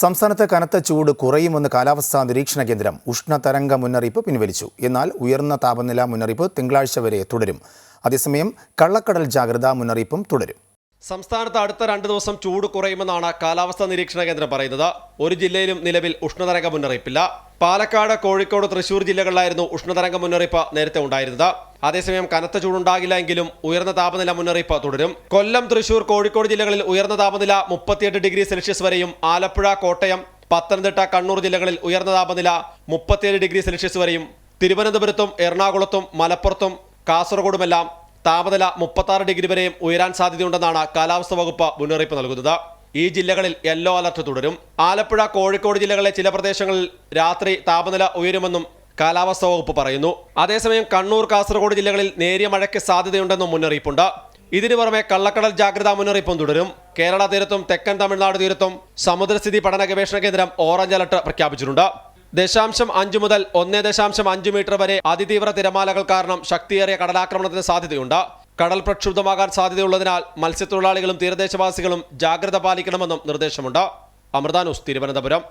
സംസ്ഥാനത്ത് കനത്ത ചൂട് കുറയുമെന്ന് കാലാവസ്ഥാ നിരീക്ഷണ കേന്ദ്രം ഉഷ്ണതരംഗ മുന്നറിയിപ്പ് പിൻവലിച്ചു. എന്നാൽ ഉയർന്ന താപനില മുന്നറിയിപ്പ് തിങ്കളാഴ്ച വരെ തുടരും. അതേസമയം കള്ളക്കടൽ ജാഗ്രതാ മുന്നറിയിപ്പും തുടരും. സംസ്ഥാനത്ത് അടുത്ത രണ്ട് ദിവസം ചൂട് കുറയുമെന്നാണ് കാലാവസ്ഥാ നിരീക്ഷണ കേന്ദ്രം പറയുന്നത്. ഒരു ജില്ലയിലും നിലവിൽ ഉഷ്ണതരംഗ മുന്നറിയിപ്പില്ല. പാലക്കാട് കോഴിക്കോട് തൃശൂർ ജില്ലകളിലായിരുന്നു ഉഷ്ണതരംഗ മുന്നറിയിപ്പ് നേരത്തെ ഉണ്ടായിരുന്നത്. അതേസമയം കനത്ത ചൂടുണ്ടാകില്ല എങ്കിലും ഉയർന്ന താപനില മുന്നറിയിപ്പ് തുടരും. കൊല്ലം തൃശൂർ കോഴിക്കോട് ജില്ലകളിൽ ഉയർന്ന താപനില മുപ്പത്തിയെട്ട് ഡിഗ്രി സെൽഷ്യസ് വരെയും ആലപ്പുഴ കോട്ടയം പത്തനംതിട്ട കണ്ണൂർ ജില്ലകളിൽ ഉയർന്ന താപനില മുപ്പത്തിയേഴ് ഡിഗ്രി സെൽഷ്യസ് വരെയും തിരുവനന്തപുരത്തും എറണാകുളത്തും മലപ്പുറത്തും കാസർഗോഡുമെല്ലാം താപനില മുപ്പത്താറ് ഡിഗ്രി വരെയും ഉയരാൻ സാധ്യതയുണ്ടെന്നാണ് കാലാവസ്ഥാ വകുപ്പ് മുന്നറിയിപ്പ് നൽകുന്നത്. ഈ ജില്ലകളിൽ യെല്ലോ അലർട്ട് തുടരും. ആലപ്പുഴ കോഴിക്കോട് ജില്ലകളിലെ ചില പ്രദേശങ്ങളിൽ രാത്രി താപനില ഉയരുമെന്നും കാലാവസ്ഥാ വകുപ്പ് പറയുന്നു. അതേസമയം കണ്ണൂർ കാസർഗോഡ് ജില്ലകളിൽ നേരിയ മഴയ്ക്ക് സാധ്യതയുണ്ടെന്നും മുന്നറിയിപ്പുണ്ട്. ഇതിനു പുറമെ കള്ളക്കടൽ ജാഗ്രതാ മുന്നറിയിപ്പും തുടരും. കേരള തീരത്തും തെക്കൻ തമിഴ്നാട് തീരത്തും സമുദ്രസ്ഥിതി പഠന ഗവേഷണ കേന്ദ്രം ഓറഞ്ച് അലർട്ട് പ്രഖ്യാപിച്ചിട്ടുണ്ട്. ദശാംശം അഞ്ച് മുതൽ ഒന്ന് ദശാംശം അഞ്ച് മീറ്റർ വരെ അതിതീവ്ര തിരമാലകൾ കാരണം ശക്തിയേറിയ കടലാക്രമണത്തിന് സാധ്യതയുണ്ട്. കടൽ പ്രക്ഷുബ്ധമാകാൻ സാധ്യതയുള്ളതിനാൽ മത്സ്യത്തൊഴിലാളികളും തീരദേശവാസികളും ജാഗ്രത പാലിക്കണമെന്നും നിർദ്ദേശമുണ്ട്. അമൃതാനൂസ് തിരുവനന്തപുരം.